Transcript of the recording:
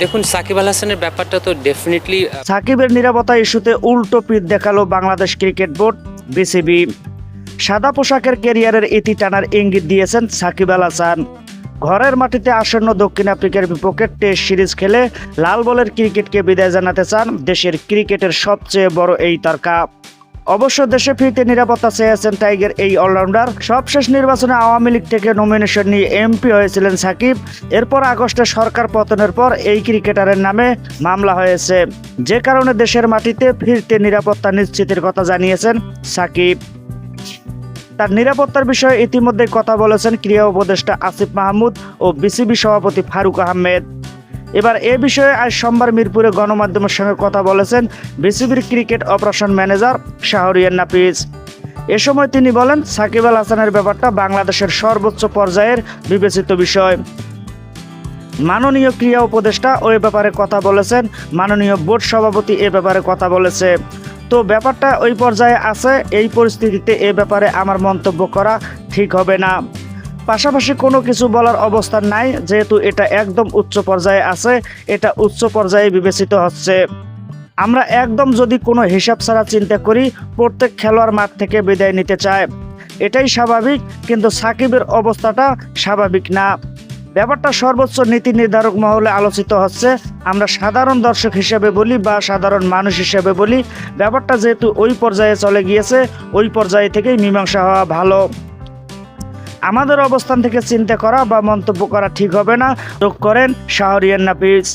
দেখুন, সাকিব আল হাসানের ব্যাপারটা তো ডেফিনেটলি সাকিবের নিরাপত্তা ইস্যুতে উল্টো পিঠ দেখাল বাংলাদেশ ক্রিকেট বোর্ড, বিসিবি। সাদা পোশাকের ক্যারিয়ারের ইতি টানার ইঙ্গিত দিয়েছেন সাকিব আল হাসান। ঘরের মাটিতে আসন্ন দক্ষিণ আফ্রিকার বিপক্ষে টেস্ট সিরিজ খেলে লাল বলের ক্রিকেটকে বিদায় জানাতে চান দেশের ক্রিকেটের সবচেয়ে বড় এই তারকা। অবশ্য দেশে ফিরতে নিরাপত্তা চেয়েছেন টাইগার এই অলরাউন্ডার। সবশেষ নির্বাচনে আওয়ামী লীগ থেকে নমিনেশন নিয়ে এমপি হয়েছিলেন সাকিব। এরপর আগস্টে সরকার পতনের পর এই ক্রিকেটারের নামে মামলা হয়েছে। যে কারণে দেশের মাটিতে ফিরতে নিরাপত্তা নিশ্চিতের কথা জানিয়েছেন সাকিব। তার নিরাপত্তার বিষয়ে ইতিমধ্যে কথা বলেছেন ক্রীড়া উপদেষ্টা আসিফ মাহমুদ ও বিসিবি সভাপতি ফারুক আহমেদ। এবার এ বিষয়ে আজ সোমবার মিরপুরে গণমাধ্যমের সঙ্গে কথা বলেছেন বিসিবির cricket operation manager Shahriar Nafees এ সময় তিনি বলেন, সাকিব আল হাসানের ব্যাপারটা বাংলাদেশের সর্বোচ্চ পর্যায়ের বিবেচিত বিষয়। মাননীয় ক্রিয়া উপদেষ্টা ওই ব্যাপারে কথা বলেছেন, মাননীয় বোর্ড সভাপতি এ ব্যাপারে কথা বলেছে। তো ব্যাপারটা ওই পর্যায়ে আছে, এই পরিস্থিতিতে এ ব্যাপারে আমার মন্তব্য করা ঠিক হবে না। পাশাপাশি কোনো কিছু বলার অবস্থান নাই, যেহেতু এটা একদম উচ্চ পর্যায়ে আছে, এটা উচ্চ পর্যায়ে বিবেচিত হচ্ছে। আমরা একদম যদি কোনো হিসাব ছাড়া চিন্তা করি, প্রত্যেক খেলোয়াড় মাঠ থেকে বিদায় নিতে চায়। এটাই স্বাভাবিক, কিন্তু সাকিবের অবস্থাটা স্বাভাবিক না। ব্যাপারটা সর্বোচ্চ নীতি নির্ধারক মহলে আলোচিত হচ্ছে। আমরা সাধারণ দর্শক হিসেবে বলি বা সাধারণ মানুষ হিসেবে বলি, ব্যাপারটা যেহেতু ওই পর্যায়ে চলে গিয়েছে, ওই পর্যায়ে থেকেই মীমাংসা হওয়া ভালো। আমাদের অবস্থান থেকে চিন্তা করা বা মন্তব্য করা ঠিক হবে না। যোগ করেন শাহরিয়ান নাফিস